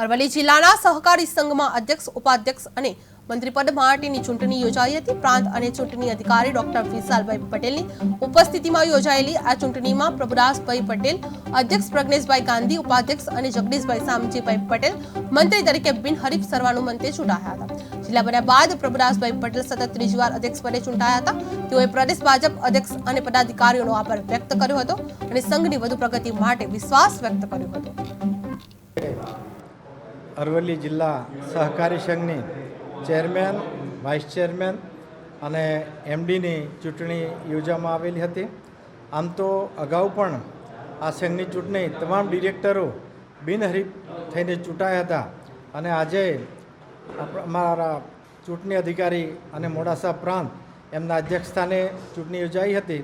અરવલ્લી જિલ્લાના સહકારી સંઘમાં અધ્યક્ષ, ઉપાધ્યક્ષ અને મંત્રીપદ માટેની ચૂંટણી યોજાઈ હતી. પ્રાંત અને ચૂંટણી અધિકારી ડોક્ટર વિશાલભાઈ પટેલની ઉપસ્થિતિમાં યોજાયેલી આ ચૂંટણીમાં પ્રભુદાસભાઈ પટેલ, અધ્યક્ષ પ્રજ્ઞેશભાઈ ગાંધી, ઉપાધ્યક્ષ અને જગદીશભાઈ સામજીભાઈ પટેલ, મંત્રી તરીકે બિનહરીફ સર્વાનુમતે ચૂંટાયા હતા. જિલ્લા બન્યા બાદ પ્રભુદાસભાઈ પટેલ સતત ત્રીજી વાર અધ્યક્ષ પદે ચૂંટાયા હતા. તેઓએ પ્રદેશ ભાજપ અધ્યક્ષ અને પદાધિકારીઓનો આભાર વ્યક્ત કર્યો હતો અને સંઘની વધુ પ્રગતિ માટે વિશ્વાસ વ્યક્ત કર્યો હતો. અરવલ્લી જિલ્લા સહકારી સંઘની ચેરમેન, વાઇસ ચેરમેન અને એમડીની ચૂંટણી યોજવામાં આવેલી હતી. આમ તો અગાઉ પણ આ સંઘની ચૂંટણી તમામ ડિરેક્ટરો બિનહરીફ થઈને ચૂંટાયા હતા અને આજે અમારા ચૂંટણી અધિકારી અને મોડાસા પ્રાંત એમના અધ્યક્ષસ્થાને ચૂંટણી યોજાઈ હતી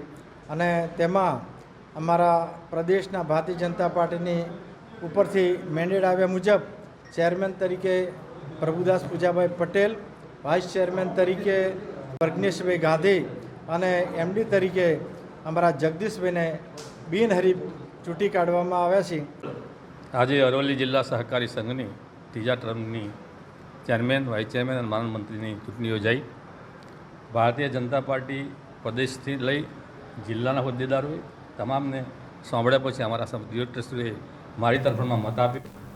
અને તેમાં અમારા પ્રદેશના ભારતીય જનતા પાર્ટીની ઉપરથી મેન્ડેટ આવ્યા મુજબ ચેરમેન તરીકે પ્રભુદાસ પૂજાભાઈ પટેલ, વાઇસ ચેરમેન તરીકે પ્રજ્ઞેશભાઈ ગાંધી અને એમડી તરીકે અમારા જગદીશભાઈને બિનહરીફ ચૂંટી કાઢવામાં આવ્યા છે. આજે અરવલ્લી જિલ્લા સહકારી સંઘની ત્રીજા ટર્મની ચેરમેન, વાઇસ ચેરમેન અને માનવ મંત્રીની ચૂંટણી યોજાઈ. ભારતીય જનતા પાર્ટી પ્રદેશથી લઈ જિલ્લાના હોદ્દેદારોએ તમામને સાંભળ્યા પછી અમારા ડિરેક્ટરશ્રીએ મારી તરફમાં મત આપ્યો.